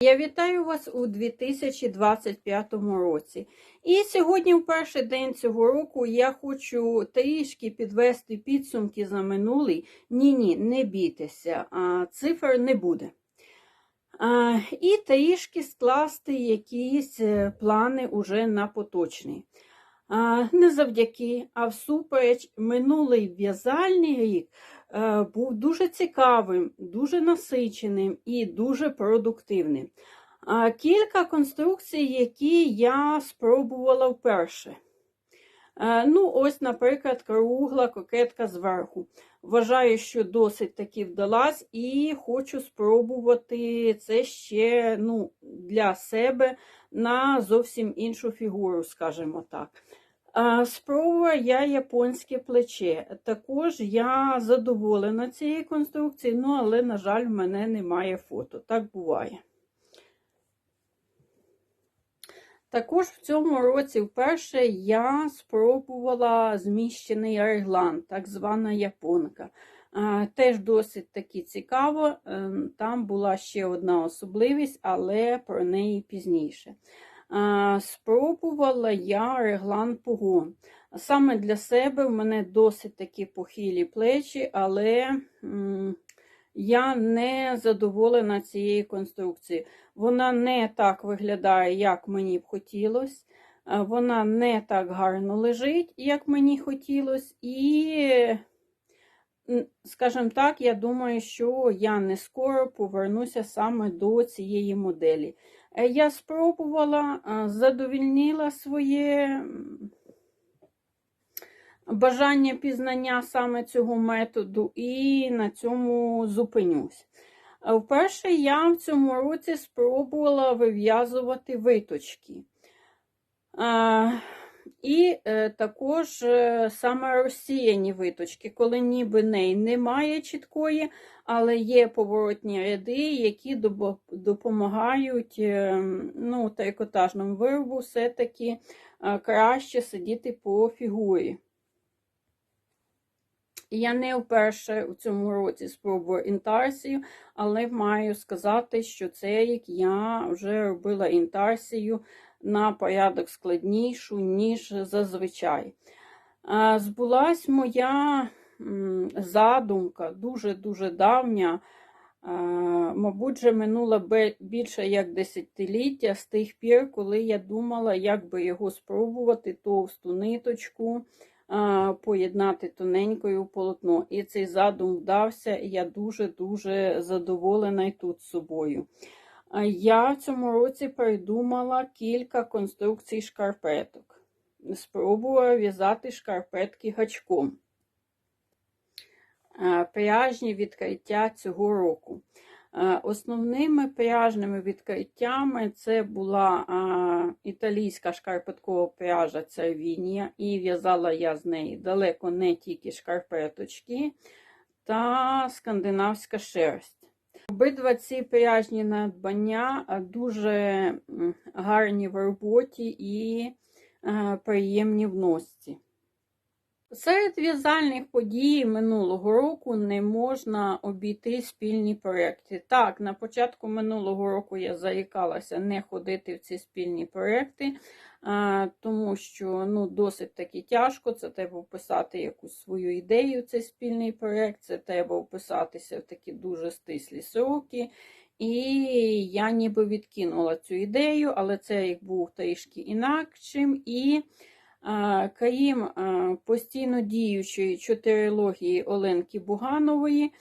Я вітаю вас у 2025 році. І сьогодні, в перший день цього року, я хочу трішки підвести підсумки за минулий. Ні-ні, не бійтеся, цифр не буде. І трішки скласти якісь е, плани уже на поточний. Не завдяки, а всупереч минулий в'язальний рік був дуже цікавим, дуже насиченим і дуже продуктивним. Кілька конструкцій, які я спробувала вперше. Е, Ну, ось, наприклад, кругла кокетка зверху. Вважаю, що досить таки вдалась, і хочу спробувати це ще ну, для себе на зовсім іншу фігуру, скажімо так. Спробувала я японське плече. Також я задоволена цією конструкцією, ну, але, на жаль, в мене немає фото. Так буває. Також в цьому році вперше я спробувала зміщений реглан, так звана японка. Теж досить таки цікаво. Ем, Там була ще одна особливість, але про неї пізніше. А, Спробувала я реглан погон. Саме для себе в мене досить такі похилі плечі, але я не задоволена цією конструкцією. Вона не так виглядає, як мені б хотілося. Вона не так гарно лежить, як мені хотілося. І, скажімо так, я думаю, що я не скоро повернуся саме до цієї моделі. Е, Я спробувала, задовільнила своє бажання пізнання саме цього методу, і на цьому зупинюсь. Вперше я в цьому році спробувала вив'язувати виточки. І е, також е, саме розсіяні виточки, коли ніби неї немає чіткої, але є поворотні ряди, які допомагають е, ну, трикотажному виробу все-таки краще сидіти по фігурі. Я не вперше у цьому році спробую інтарсію, але маю сказати, що цей рік я вже робила інтарсію на порядок складнішу, ніж зазвичай. Збулась моя задумка дуже-дуже давня. Мабуть, вже минуло більше як десятиліття з тих пір, коли я думала, як би його спробувати товсту ниточку поєднати тоненькою полотно. І цей задум вдався, і я дуже-дуже задоволена і тут собою. Я в цьому році придумала кілька конструкцій шкарпеток. Спробувала в'язати шкарпетки гачком. Пряжні відкриття цього року. Основними пряжними відкриттями це була італійська шкарпеткова пряжа Цервінія, і в'язала я з неї далеко не тільки шкарпеточки та скандинавська шерсть. Обидва ці пряжні надбання дуже гарні в роботі і приємні в носці. Серед в'язальних подій минулого року не можна обійти спільні проекти. Так, на початку минулого року я заїкалася не ходити в ці спільні проекти, тому що ну, досить таки тяжко. Це треба вписати якусь свою ідею, цей спільний проєкт, це треба вписатися в такі дуже стислі сроки. І я ніби відкинула цю ідею, але це як був трішки інакшим. і Крім постійно діючої чотирилогії Оленки Буганової,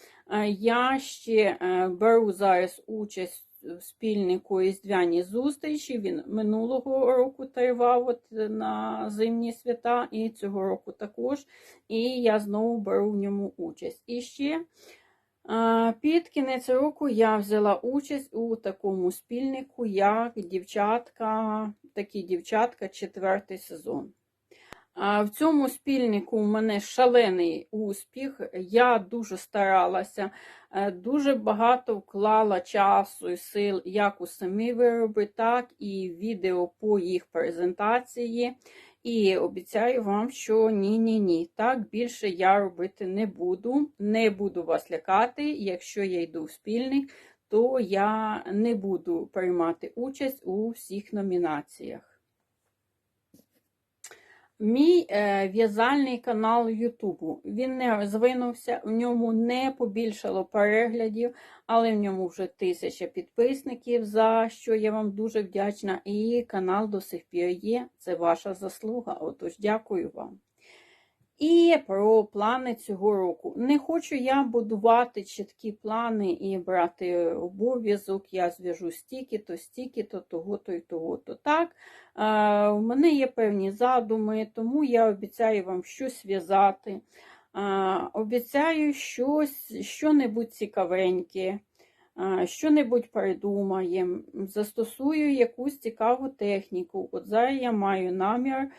я ще беру зараз участь в спільнику різдвяні зустрічі. Він минулого року тривав от на зимні свята, і цього року також. І я знову беру в ньому участь. І ще під кінець року я взяла участь у такому спільнику, як дівчатка, такі дівчатка, четвертий сезон. В цьому спільнику у мене шалений успіх. Я дуже старалася, е, дуже багато вклала часу і сил як у самі вироби, так і відео по їх презентації. І обіцяю вам, що ні-ні ні, так більше я робити не буду. Не буду вас лякати, якщо я йду в спільник, то я не буду приймати участь у всіх номінаціях. Мій е, в'язальний канал Ютубу. Він не розвинувся, в ньому не побільшало переглядів, але в ньому вже тисяча підписників, за що я вам дуже вдячна. І канал до сих пір є. Це ваша заслуга. Отож, дякую вам. І про плани цього року. Не хочу я будувати чіткі плани і брати обов'язок. Я зв'яжу стільки-то, стільки-то, того-то і того-то. Так, е, в мене є певні задуми, тому я обіцяю вам щось в'язати. Е, обіцяю щось, що-небудь цікавеньке, що-небудь придумаємо, застосую якусь цікаву техніку. От зараз я маю намір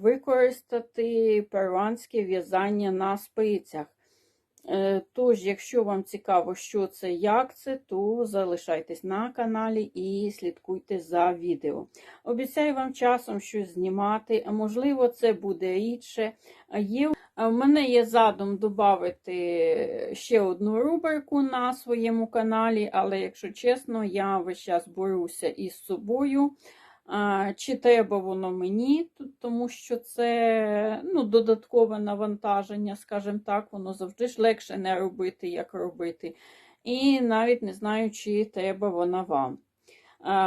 використати перуанське в'язання на спицях. Е, Тож, якщо вам цікаво, що це, як це, то залишайтесь на каналі і слідкуйте за відео. Обіцяю вам часом щось знімати, можливо, це буде рідше. Є, в мене є задум додати ще одну рубрику на своєму каналі, але, якщо чесно, я весь час борюся із собою. Чи треба воно мені, тому що це ну, додаткове навантаження, скажімо так, воно завжди ж легше не робити, як робити. І навіть не знаю, чи треба вона вам.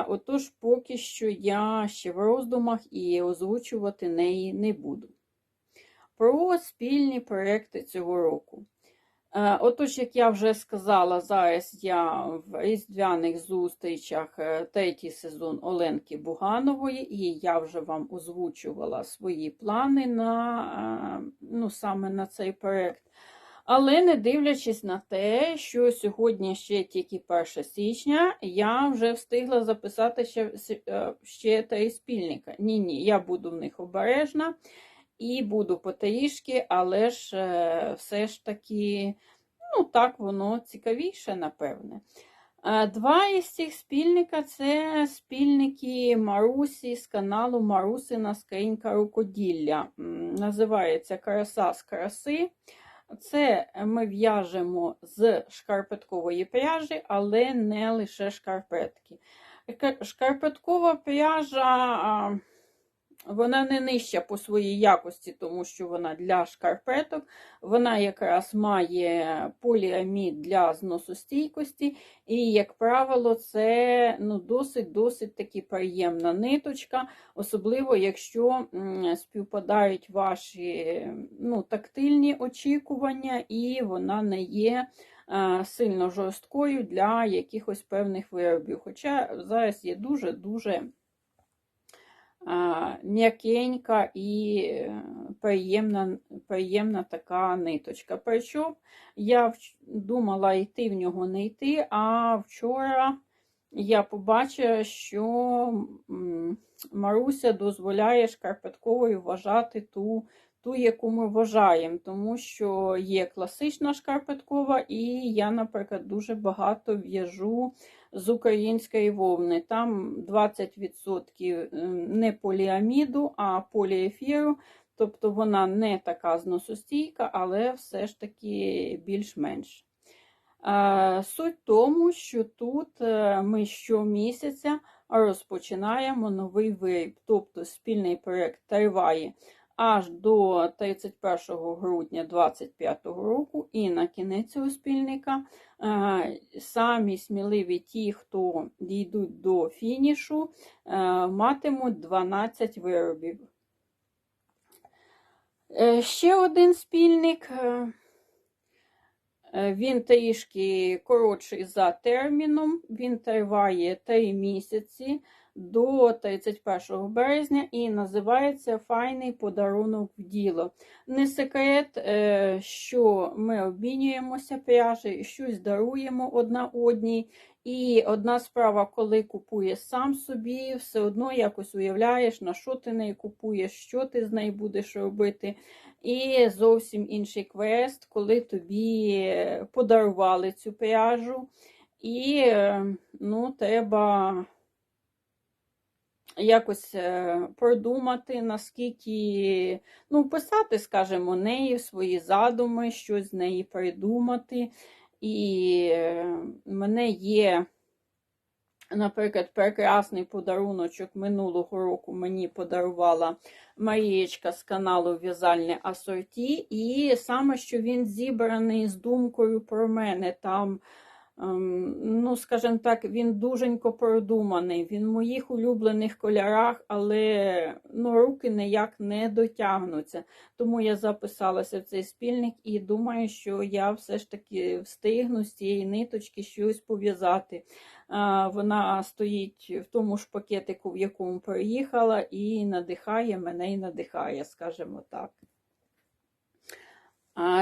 Отож, поки що я ще в роздумах і озвучувати неї не буду. Про спільні проекти цього року. Е, отож, як я вже сказала, зараз я в різдвяних зустрічах е, третій сезон Оленки Буганової, і я вже вам озвучувала свої плани на е, ну, саме на цей проєкт. Але не дивлячись на те, що сьогодні ще тільки 1 січня, я вже встигла записати ще ще три спільника. Ні-ні, я буду в них обережна. І буду потрішки, але ж е, все ж таки, ну, так воно цікавіше, напевне. Два із цих спільника це спільники Марусі з каналу Марусина Скринька рукоділля. Називається Краса з краси. Це ми в'яжемо з шкарпеткової пряжі, але не лише шкарпетки. Шкарпеткова пряжа. Вона не нижча по своїй якості, тому що вона для шкарпеток. Вона якраз має поліамід для зносостійкості. І, як правило, це ну, досить-досить таки приємна ниточка, особливо, якщо співпадають ваші ну, тактильні очікування, і вона не є. Сильно жорсткою для якихось певних виробів. Хоча зараз є дуже-дуже м'якенька і е, приємна приємна така ниточка. Причому я думала йти в нього не йти, а вчора я побачила, що Маруся дозволяє шкарпетковою вважати ту, ту, яку ми вважаємо, тому що є класична шкарпеткова, і я, наприклад, дуже багато в'яжу з української вовни. Там 20% не поліаміду, а поліефіру. Тобто вона не така зносостійка, але все ж таки більш-менш. Суть в тому, що тут е, ми щомісяця розпочинаємо новий виріб, тобто спільний проєкт триває аж до 31 грудня 2025 року, і на кінець цього спільника е, самі сміливі ті, хто дійдуть до фінішу, е, матимуть 12 виробів. Е, ще один спільник. Він трішки коротший за терміном, він триває 3 місяці до 31 березня і називається Файний подарунок в діло. Не секрет, е, що ми обмінюємося пряжею, щось даруємо одна одній. І одна справа, коли купуєш сам собі, все одно якось уявляєш, на що ти неї купуєш, що ти з нею будеш робити. І зовсім інший квест, коли тобі подарували цю пряжу. І е, ну, треба якось е, продумати, наскільки, ну, писати, скажімо, неї свої задуми, щось з неї придумати. І в мене є, наприклад, прекрасний подаруночок минулого року мені подарувала Марієчка з каналу В'язальне Асорті. І саме, що він зібраний з думкою про мене. Там, ну, скажімо так, він дуженько продуманий. Він в моїх улюблених кольорах, але ну, руки ніяк не дотягнуться. Тому я записалася в цей спільник і думаю, що я все ж таки встигну з цієї ниточки щось пов'язати. Вона стоїть в тому ж пакетику, в якому приїхала, і надихає мене і надихає, скажімо так.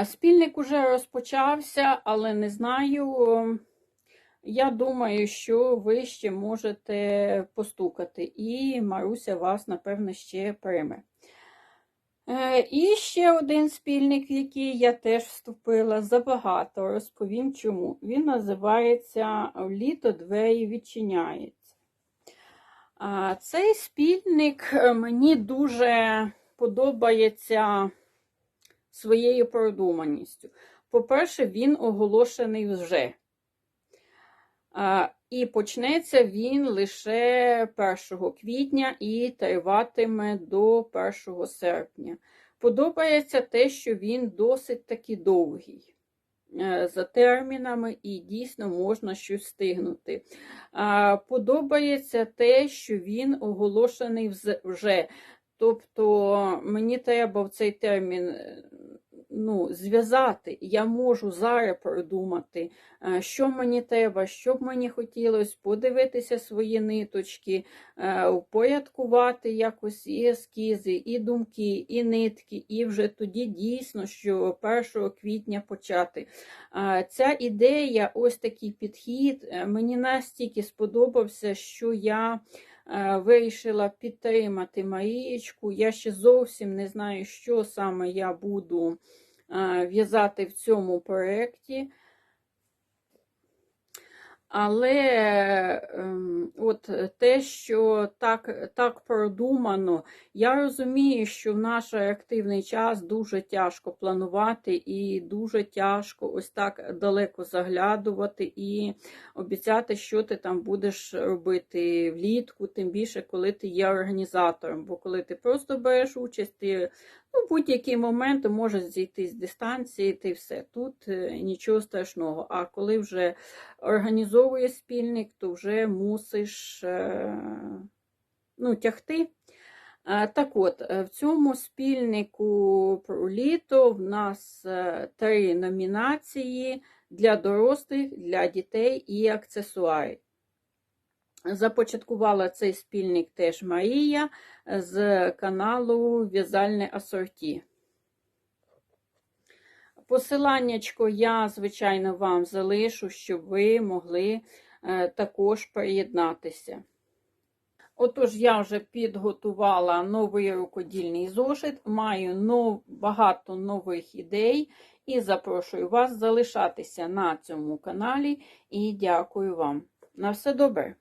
Спільник уже розпочався, але не знаю. Я думаю, що ви ще можете постукати, і Маруся вас, напевно, ще прийме. Е, І ще один спільник, в який я теж вступила забагато, розповім чому. Він називається Літо двері відчиняється. Цей спільник е, мені дуже подобається своєю продуманістю. По-перше, він оголошений вже. І почнеться він лише 1 квітня і триватиме до 1 серпня. Подобається те, що він досить таки довгий е, за термінами, і дійсно можна щось встигнути. Подобається те, що він оголошений вже. Тобто мені треба в цей термін е, ну, зв'язати. Я можу зараз продумати, е, що мені треба, що б мені хотілося, подивитися свої ниточки, е, упорядкувати якось і ескізи, і думки, і нитки, і вже тоді дійсно, що 1 квітня почати. Ця ідея, ось такий підхід, мені настільки сподобався, що я вирішила підтримати Марієчку. Я ще зовсім не знаю, що саме я буду е, в'язати в цьому проєкті. Але ем, от те, що так, так продумано, я розумію, що в наш активний час дуже тяжко планувати і дуже тяжко ось так далеко заглядувати і обіцяти, що ти там будеш робити влітку, тим більше, коли ти є організатором. Бо коли ти просто береш участь, ти ну, будь-який момент може зійти з дистанції, ти все. Тут е, нічого страшного. А коли вже організовує спільник, то вже мусиш е, ну, тягти. Е, Так от, е, в цьому спільнику про літо в нас три номінації для дорослих, для дітей і аксесуари. Започаткувала цей спільник теж Марія з каналу В'язальне асорті. Посиланнячко я, звичайно, вам залишу, щоб ви могли також приєднатися. Отож, я вже підготувала новий рукодільний зошит, маю нов, багато нових ідей і запрошую вас залишатися на цьому каналі і дякую вам. На все добре!